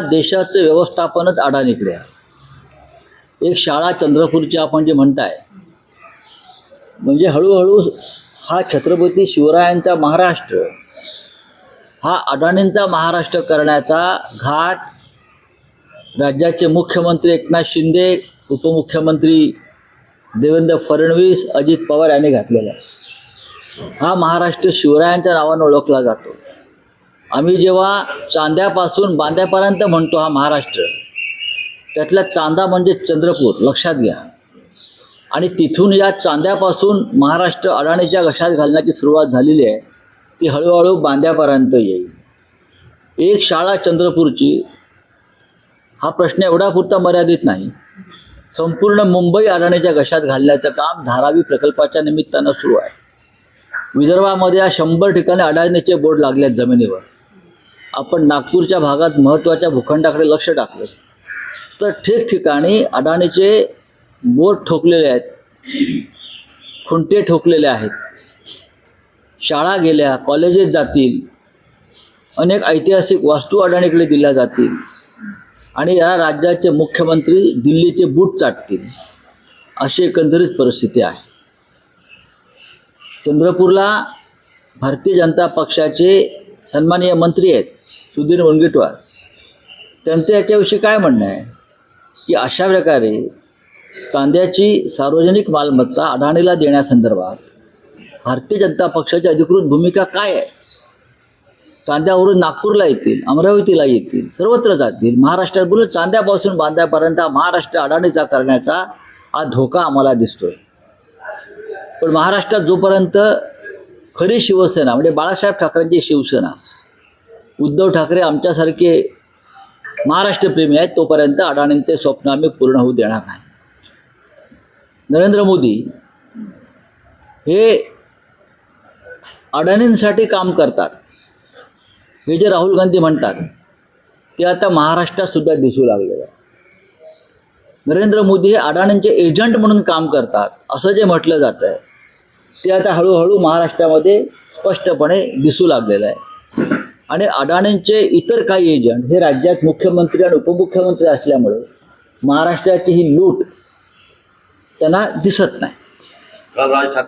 देशाचं व्यवस्थापनच अडाणीकडे आहे. एक शाळा चंद्रपूरची आपण जे म्हणताय म्हणजे हळूहळू हा छत्रपती शिवरायांचा महाराष्ट्र हा अडाणींचा महाराष्ट्र करण्याचा घाट राज्याचे मुख्यमंत्री एकनाथ शिंदे उपमुख्यमंत्री देवेंद्र फडणवीस अजित पवार यांनी घातलेला हा महाराष्ट्र शिवरायांच्या नावानं ओळखला जातो. आम्ही जेव्हा चांद्यापासून बांद्यापर्यंत म्हणतो हा महाराष्ट्र त्यातला चांदा म्हणजे चंद्रपूर लक्षात घ्या. आणि तिथून या चांद्यापासून महाराष्ट्र अडाणीच्या घशात घालण्याची सुरुवात झालेली आहे ती हळूहळू बांद्यापर्यंत येईल. एक शाळा चंद्रपूरची हा प्रश्न एवढा पुरता मर्यादित नाही. संपूर्ण मुंबई अडाणीच्या घशात घालण्याचं काम धारावी प्रकल्पाच्या निमित्तानं सुरू आहे. विदर्भामध्ये या शंभर ठिकाणी अडाणीचे बोर्ड लागले आहेत जमिनीवर. आपण नागपूरच्या भागात महत्त्वाच्या भूखंडाकडे लक्ष टाकलं. तर ठिकठिकाणी अडाणीचे बोर ठोकलेले आहेत. खुंटे ठोकलेले आहेत. शाळा गेल्या कॉलेजेस जातील. अनेक ऐतिहासिक वास्तू अडाणीकडे दिल्या जातील. आणि या राज्याचे मुख्यमंत्री दिल्लीचे बूट चाटतील. अशी एकंदरीत परिस्थिती आहे. चंद्रपूरला भारतीय जनता पक्षाचे सन्माननीय मंत्री आहेत. सुधीर मुनगीटवार. त्यांचं याच्याविषयी काय म्हणणं आहे? की अशा प्रकारे कांद्याची सार्वजनिक मालमत्ता अडाणीला देण्यासंदर्भात भारतीय जनता पक्षाची अधिकृत भूमिका काय आहे? चांद्यावरून नागपूरला येतील अमरावतीला येतील सर्वत्र जातील महाराष्ट्रात बोलून चांद्यापासून बांद्यापर्यंत महाराष्ट्र अडाणीचा करण्याचा हा धोका आम्हाला दिसतोय. पण महाराष्ट्रात जोपर्यंत खरी शिवसेना म्हणजे बाळासाहेब ठाकरेंची शिवसेना उद्धव ठाकरे आमच्यासारखे महाराष्ट्रप्रेमी आहेत तोपर्यंत अडाणींचे स्वप्न आम्ही पूर्ण होऊ देणार नाही. नरेंद्र मोदी हे अडाणींसाठी काम करतात. हे जे राहुल गांधी म्हणतात ते आता महाराष्ट्रात सुद्धा दिसू लागलेलं आहे नरेंद्र मोदी हे अडाणींचे एजंट म्हणून काम करतात असं जे म्हटलं जातं आहे ते आता हळूहळू महाराष्ट्रामध्ये स्पष्टपणे दिसू लागलेलं आहे. आणि अडाणींचे इतर काही एजंट हे राज्यात मुख्यमंत्री आणि उपमुख्यमंत्री असल्यामुळे महाराष्ट्राची ही लूट त्यांना दिसत नाही. राज ठाकरे